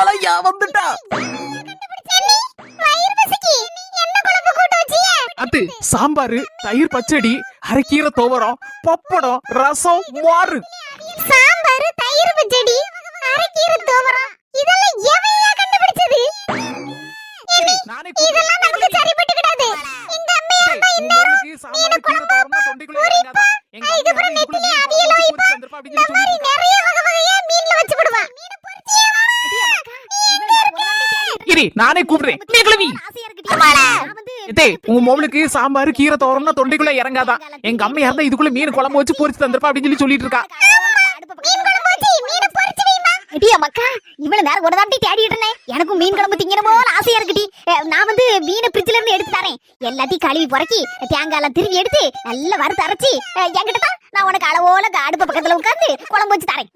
வந்துட்டியா வந்துட்டா? வயிறு பசிக்கு என்ன குழம்பு கூட்டு வச்சியே அத்து சாம்பாரு தயிர் பச்சடி அரைக்கீரை துவரம் பப்படம் ரசம் மோரு சாம்பார் தயிர் பச்சடி அரைக்கீரை துவரம். இதெல்லாம் எவையா கண்டுபிடிச்சது? நானே. இதெல்லாம் நமக்கு சரிப்பட்டு கிடாது இந்த அம்மையா உன் மகளுக்கு சாம்பார் கீரை துவரம்னா தொண்டைக்குள்ள? எங்க இதுக்குள்ள நெத்திலி அவியலோ குழம்பு வச்சு வந்திருப்பா அப்படின்னு இந்த சொல்லி மாதிரி நிறைய வகை வகையா மீன்ல வச்சு விடுவா இரு நானே கூப்பிடுறேன். கிளவி உன் மொபைலுக்கு சாம்பார் கீரை துவரம்னா தொண்டைக்குள்ள இறங்காதா? எங்க அம்மா இருந்தா இதுக்குள்ள மீன் குழம்பு வச்சு பொரிச்சு தந்திருப்பா அப்படின்னு சொல்லி சொல்லிட்டு இருக்கா. மீன் குழம்பு வச்சு மீனை பொரிச்சு வைமா எட்டியா மக்கா இவ்வளவு நேரம் ஒரு தேடிட்டு இருந்தேன். எனக்கும் மீன் குழம்பு திங்கிற போல ஆசையா இருக்குடி. நான் வந்து மீனை ஃப்ரிட்ஜ்ல இருந்து எடுத்து தரேன். எல்லாத்தையும் கழுவி புறக்கி தேங்காய் எல்லாம் திருவி எடுத்து நல்லா வறுத்து அரைச்சி என்கிட்ட தான் நான் உனக்கு அளவோல அடுப்பு பக்கத்துல உட்கார்ந்து குழம்பு வச்சு தரேன்.